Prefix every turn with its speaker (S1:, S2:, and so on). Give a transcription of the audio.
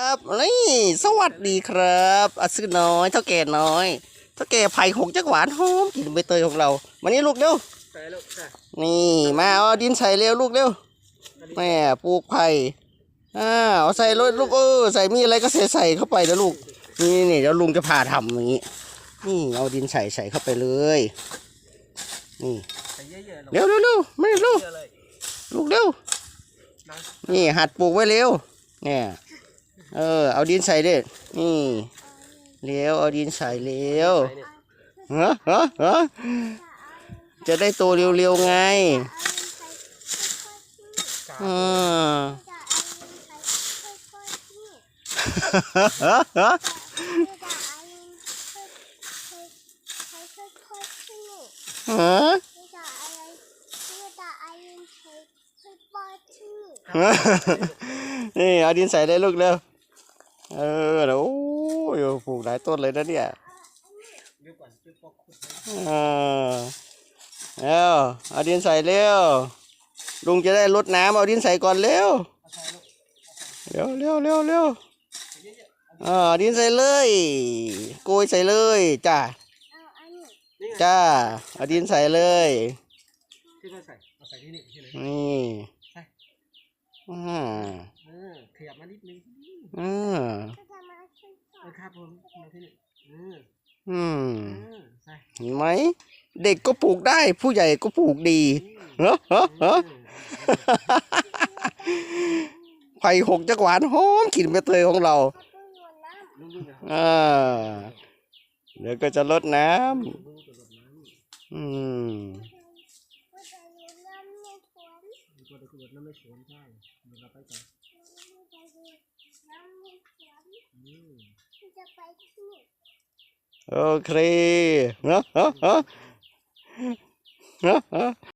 S1: ครับนี่สวัสดีครับอาซื้อน้อยเท่าแก่น้อยเท่าแก่ไผ่หกจักหวานหอมกลินใบเตยของเรามานี่ลูกเร็ว
S2: ใส่ลูกใส่
S1: นี่มาเอาดินใส่เร็วลูกเร็วแม่ปลูกไผ่อ่าเอาใส่รถลูกเออใส่มีอะไรก็ใส่ใส่เข้าไปนะลูกนี่นี่เดี๋ยวลุงจะพาทำอย่างนี้นี่เอาดินใส่ใส่เข้าไปเลยนี่
S2: ใส่เยอะๆลูก
S1: เร็วเร็วเร็วไม่เร็ว
S2: เยอะเลย
S1: ลูกเร็ว
S2: นะ
S1: นี่หัดปลูกไว้เร็วเนี่ย เออ เอาดินใส่ดินี่เร็วเอาดินใส่เร็ว
S2: ใส่เนี่ย
S1: ฮะฮะฮะจะได้โตเร็วๆไงอืมฮะฮะฮะ นี่เอาดินใส่เลยลูกเร็ว เออเดี๋ยวโอ้ยปลูกหลายต้นเลยนะเนี่ย
S2: เดี๋ยวก่อนเดี๋ยวปอกขุด
S1: อ่าเร็วเอาดินใส่เร็ว ลุงจะได้ลดน้ำเอาดินใส่ก่อนเร็ว
S2: เอาใส่ลูก
S1: เร็วเร็วเร็วเร็ว
S2: ใส่เยอะ
S1: อ่าเอาดินใส่เลยโกยใส่เลยจ้า
S2: ๆนี่ไง
S1: จ้าเอาดินใส่เลย
S2: ที่เราใส่เอาใส่ที่นี่ที่ไหน
S1: นี่
S2: ใส่
S1: อ่า
S2: เออขยับมานิดนึง
S1: อ่า
S2: เออครับผมมาที่นี่เออ
S1: อืม
S2: เออใส่
S1: เห็นไหม เด็กก็ปลูกได้ผู้ใหญ่ก็ปลูกดี
S2: อืม
S1: เฮ้อเฮ้อ
S2: เอ
S1: เฮ้อ
S2: อ
S1: ไผ่หกจักหวานหอมกลิ่นใบเตยของเรา
S2: ลุงดูนะ
S1: อ่าเดี๋ยวก็จะลดน้
S2: ลุงตัวรดน้ำำ
S1: อืม
S2: วตัวดน้ำไม่สวนใช่เดี๋ยวเราไปกัน
S1: โอเคเนาะเนาะเนาะ